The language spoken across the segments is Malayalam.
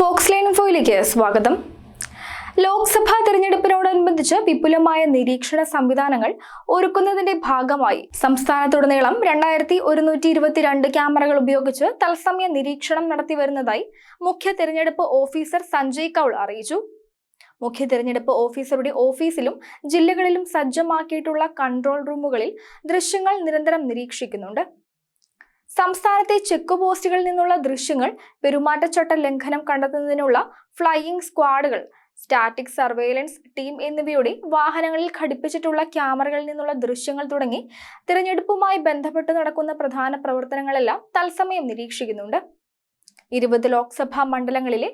ഫോക്സ് ലൈൻ ഇൻഫോയിലേക്ക് സ്വാഗതം. ലോക്സഭാ തെരഞ്ഞെടുപ്പിനോടനുബന്ധിച്ച് വിപുലമായ നിരീക്ഷണ സംവിധാനങ്ങൾ ഒരുക്കുന്നതിന്റെ ഭാഗമായി സംസ്ഥാനത്തുടനീളം രണ്ടായിരത്തി ഒരുന്നൂറ്റി ഇരുപത്തിരണ്ട് ക്യാമറകൾ ഉപയോഗിച്ച് തത്സമയ നിരീക്ഷണം നടത്തി വരുന്നതായി മുഖ്യ തെരഞ്ഞെടുപ്പ് ഓഫീസർ സഞ്ജയ് കൗൾ അറിയിച്ചു. മുഖ്യ തിരഞ്ഞെടുപ്പ് ഓഫീസറുടെ ഓഫീസിലും ജില്ലകളിലും സജ്ജമാക്കിയിട്ടുള്ള കൺട്രോൾ റൂമുകളിൽ ദൃശ്യങ്ങൾ നിരന്തരം നിരീക്ഷിക്കുന്നുണ്ട്. സംസ്ഥാനത്തെ ചെക്ക് പോസ്റ്റുകളിൽ നിന്നുള്ള ദൃശ്യങ്ങൾ പെരുമാറ്റച്ചട്ട ലംഘനം കണ്ടെത്തുന്നതിനുള്ള ഫ്ലൈയിംഗ് സ്ക്വാഡുകൾ സ്റ്റാറ്റിക് സർവേലൻസ് ടീം എന്നിവയുടെ വാഹനങ്ങളിൽ ഘടിപ്പിച്ചിട്ടുള്ള ക്യാമറകളിൽ നിന്നുള്ള ദൃശ്യങ്ങൾ തുടങ്ങി തിരഞ്ഞെടുപ്പുമായി ബന്ധപ്പെട്ട് നടക്കുന്ന പ്രധാന പ്രവർത്തനങ്ങളെല്ലാം തത്സമയം നിരീക്ഷിക്കുന്നുണ്ട്. ഇരുപത് ലോക്സഭാ മണ്ഡലങ്ങളിലെ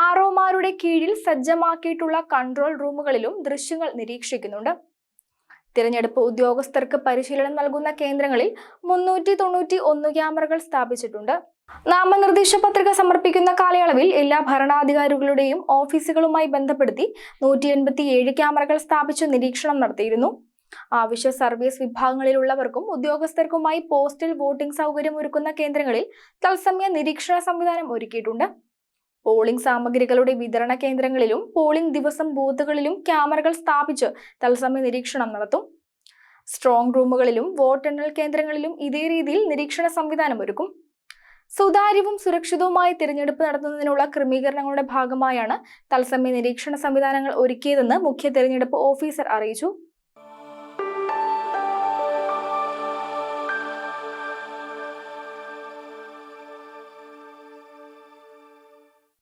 ആർഒമാരുടെ കീഴിൽ സജ്ജമാക്കിയിട്ടുള്ള കൺട്രോൾ റൂമുകളിലും ദൃശ്യങ്ങൾ നിരീക്ഷിക്കുന്നുണ്ട്. തിരഞ്ഞെടുപ്പ് ഉദ്യോഗസ്ഥർക്ക് പരിശീലനം നൽകുന്ന കേന്ദ്രങ്ങളിൽ മുന്നൂറ്റി തൊണ്ണൂറ്റി ഒന്ന് ക്യാമറകൾ സ്ഥാപിച്ചിട്ടുണ്ട്. നാമനിർദ്ദേശ പത്രിക സമർപ്പിക്കുന്ന കാലയളവിൽ എല്ലാ ഭരണാധികാരികളുടെയും ഓഫീസുകളുമായി ബന്ധപ്പെടുത്തി നൂറ്റി എൺപത്തി ഏഴ് ക്യാമറകൾ സ്ഥാപിച്ച് നിരീക്ഷണം നടത്തിയിരുന്നു. ആവശ്യ സർവീസ് വിഭാഗങ്ങളിലുള്ളവർക്കും ഉദ്യോഗസ്ഥർക്കുമായി പോസ്റ്റൽ വോട്ടിംഗ് സൗകര്യം ഒരുക്കുന്ന കേന്ദ്രങ്ങളിൽ തത്സമയ നിരീക്ഷണ സംവിധാനം ഒരുക്കിയിട്ടുണ്ട്. പോളിംഗ് സാമഗ്രികളുടെ വിതരണ കേന്ദ്രങ്ങളിലും പോളിംഗ് ദിവസം ബൂത്തുകളിലും ക്യാമറകൾ സ്ഥാപിച്ച് തത്സമയ നിരീക്ഷണം നടത്തും. സ്ട്രോങ് റൂമുകളിലും വോട്ടെണ്ണൽ കേന്ദ്രങ്ങളിലും ഇതേ രീതിയിൽ നിരീക്ഷണ സംവിധാനം ഒരുക്കും. സുതാര്യവും സുരക്ഷിതവുമായ തിരഞ്ഞെടുപ്പ് നടത്തുന്നതിനുള്ള ക്രമീകരണങ്ങളുടെ ഭാഗമായാണ് തത്സമയ നിരീക്ഷണ സംവിധാനങ്ങൾ ഒരുക്കിയതെന്ന് മുഖ്യ തിരഞ്ഞെടുപ്പ് ഓഫീസർ അറിയിച്ചു.